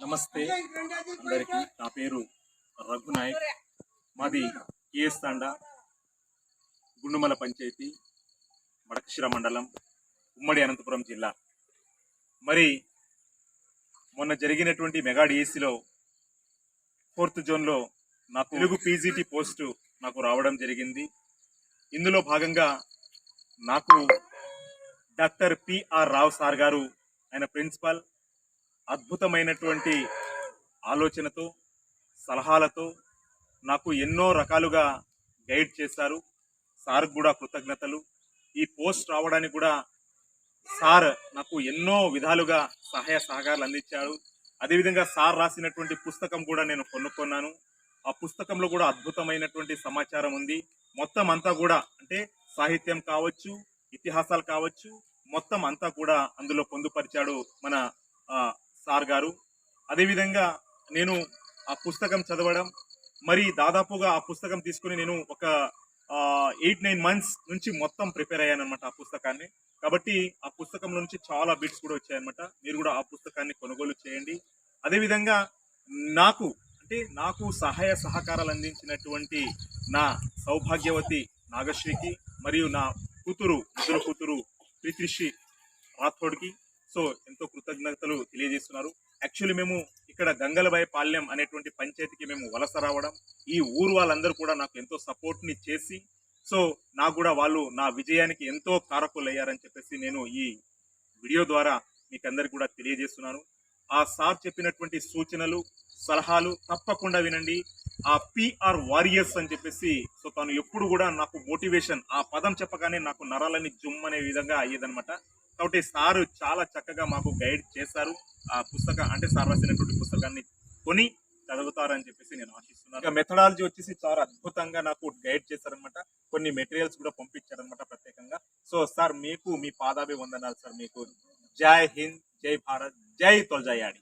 నమస్తే. అందరికీ నా పేరు రఘునాయక్ మాది కేఎస్ తాండా గుండుమల పంచాయతీ మడకశిర మండలం ఉమ్మడి అనంతపురం జిల్లా. మరి మొన్న జరిగినటువంటి మెగా డిఎస్సిలో ఫోర్త్ జోన్లో నా తెలుగు పీజీటీ పోస్టు నాకు రావడం జరిగింది. ఇందులో భాగంగా నాకు డాక్టర్ పిఆర్ రావు సార్ గారు ఆయన ప్రిన్సిపల్ అద్భుతమైనటువంటి ఆలోచనతో సలహాలతో నాకు ఎన్నో రకాలుగా గైడ్ చేశారు. సార్ కూడా కృతజ్ఞతలు. ఈ పోస్ట్ రావడానికి కూడా సార్ నాకు ఎన్నో విధాలుగా సహాయ సహకారాలు అందించాడు అదేవిధంగా సార్ రాసినటువంటి పుస్తకం కూడా నేను కొనుక్కున్నాను. ఆ పుస్తకంలో కూడా అద్భుతమైనటువంటి సమాచారం ఉంది. మొత్తం అంతా కూడా అంటే సాహిత్యం కావచ్చు ఇతిహాసాలు కావచ్చు మొత్తం అంతా కూడా అందులో పొందుపరిచాడు మన ఆర్ సార్ గారు. అదేవిధంగా నేను ఆ పుస్తకం చదవడం మరి దాదాపుగా ఆ పుస్తకం తీసుకుని నేను ఒక ఎయిట్ నైన్ మంత్స్ నుంచి మొత్తం ప్రిపేర్ అయ్యాను అనమాట ఆ పుస్తకాన్ని. కాబట్టి ఆ పుస్తకం నుంచి చాలా బిట్స్ కూడా వచ్చాయన్నమాట. మీరు కూడా ఆ పుస్తకాన్ని కొనుగోలు చేయండి. అదేవిధంగా నాకు అంటే నాకు సహాయ సహకారాలు అందించినటువంటి నా సౌభాగ్యవతి నాగశ్రీకి మరియు నా కూతురు ఇద్దరు కూతురు ప్రీతిశ్రీ రాథోడ్కి సో ఎంతో కృతజ్ఞతలు తెలియజేస్తున్నారు. యాక్చువల్లీ మేము ఇక్కడ గంగలబాయి పాల్యం అనేటువంటి పంచాయతీకి మేము వలస రావడం ఈ ఊరు వాళ్ళందరూ కూడా నాకు ఎంతో సపోర్ట్ని చేసి సో నాకు కూడా వాళ్ళు నా విజయానికి ఎంతో కారకులు అయ్యారని చెప్పేసి నేను ఈ వీడియో ద్వారా మీకు అందరికి కూడా తెలియజేస్తున్నాను. ఆ సార్ చెప్పినటువంటి సూచనలు సలహాలు తప్పకుండా వినండి. ఆ పిఆర్ వారియర్స్ అని చెప్పేసి సో తను ఎప్పుడు కూడా నాకు మోటివేషన్ ఆ పదం చెప్పగానే నాకు నరాలని జుమ్ అనే విధంగా అయ్యేదన్నమాట. కాబట్టి సార్ చాలా చక్కగా మాకు గైడ్ చేశారు. ఆ పుస్తకం అంటే సార్ రాసినటువంటి పుస్తకాన్ని కొని చదువుతారని చెప్పేసి నేను ఆశిస్తున్నాను. ఇక మెథడాలజీ వచ్చేసి చాలా అద్భుతంగా నాకు గైడ్ చేశారనమాట కొన్ని మెటీరియల్స్ కూడా పంపించారనమాట ప్రత్యేకంగా. సో సార్ మీకు మీ పాదాభి వందనాలు సార్. మీకు జై హింద్ జై భారత్ జై తొలజాయాడి.